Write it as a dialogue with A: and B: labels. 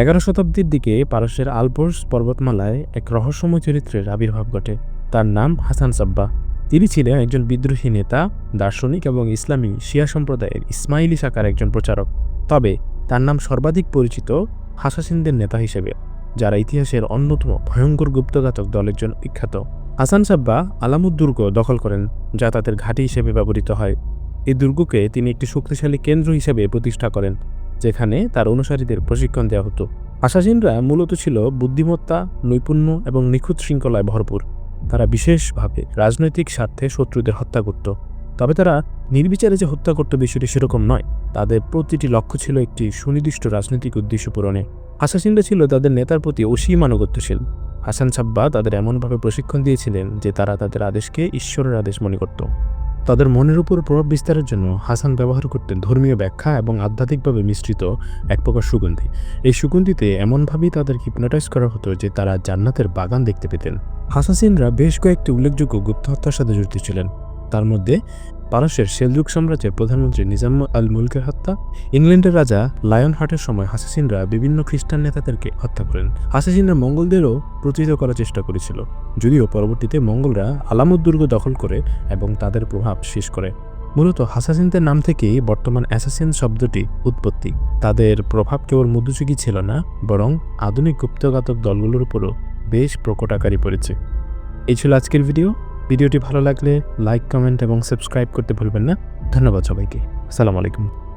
A: এগারো শতাব্দীর দিকে পারস্যের আলবোর্স পর্বতমালায় এক রহস্যময় চরিত্রের আবির্ভাব ঘটে। তার নাম হাসান সাব্বা। তিনি ছিলেন একজন বিদ্রোহী নেতা, দার্শনিক এবং ইসলামী শিয়া সম্প্রদায়ের ইসমাইলি শাখার একজন প্রচারক। তবে তার নাম সর্বাধিক পরিচিত হাসাসিনদের নেতা হিসেবে, যারা ইতিহাসের অন্যতম ভয়ঙ্কর গুপ্তঘাতক দলের জন্য বিখ্যাত। হাসান সাব্বা আলামুদ দুর্গ দখল করেন, যা তাদের ঘাঁটি হিসেবে ব্যবহৃত হয়। এই দুর্গকে তিনি একটি শক্তিশালী কেন্দ্র হিসেবে প্রতিষ্ঠা করেন। যেখানে তার অনুসারীদের প্রশিক্ষণ দেওয়া হতো। আশাসিনরা মূলত ছিল বুদ্ধিমত্তা, নৈপুণ্য এবং নিখুঁত শৃঙ্খলায় ভরপুর। তারা বিশেষভাবে রাজনৈতিক স্বার্থে শত্রুদের হত্যা করত। তবে তারা নির্বিচারে যে হত্যা করত বিষয়টি সেরকম নয়। তাদের প্রতিটি লক্ষ্য ছিল একটি সুনির্দিষ্ট রাজনৈতিক উদ্দেশ্য পূরণে। হাসাসিনরা ছিল তাদের নেতার প্রতি অসীম আনুগত্যশীল। হাসান সাব্বা তাদের এমনভাবে প্রশিক্ষণ দিয়েছিলেন যে তারা তাদের আদেশকে ঈশ্বরের আদেশ মনে করত। তাদের মনের উপর প্রভাব বিস্তারের জন্য হাসান ব্যবহার করতেন ধর্মীয় ব্যাখ্যা এবং আধ্যাত্মিকভাবে মিশ্রিত এক প্রকার সুগন্ধি। এই সুগন্ধিতে এমনভাবেই তাদের হিপনোটাইজ করা হতো যে তারা জান্নাতের বাগান দেখতে পেতেন। হাসাসিনরা বেশ কয়েকটি উল্লেখযোগ্য গুপ্ত হত্যার সাথে জড়িত ছিলেন। তার মধ্যে পারস্যের সেলজুক সাম্রাজ্যের প্রধানমন্ত্রী নিজাম আল মুলকের হত্যা, ইংল্যান্ডের রাজা লায়ন হার্টের সময় হাসাসিনরা বিভিন্ন খ্রিস্টান নেতাদেরকে হত্যা করেন। হাসাসিনরা মঙ্গলদেরও প্রতিহিত করার চেষ্টা করেছিল, যদিও পরবর্তীতে মঙ্গলরা আলামুদ দুর্গ দখল করে এবং তাদের প্রভাব শেষ করে। মূলত হাসাসিনদের নাম থেকেই বর্তমান অ্যাসাসিন শব্দটি উৎপত্তি। তাদের প্রভাব কেবল মধ্যযুগী ছিল না, বরং আধুনিক গুপ্তঘাতক দলগুলোর উপরও বেশ প্রকট আকারই পড়েছে। এই ছিল আজকের ভিডিও। ভিডিওটি ভালো লাগলে লাইক কমেন্ট এবং সাবস্ক্রাইব করতে ভুলবেন না। ধন্যবাদ সবাইকে। আসসালামু আলাইকুম।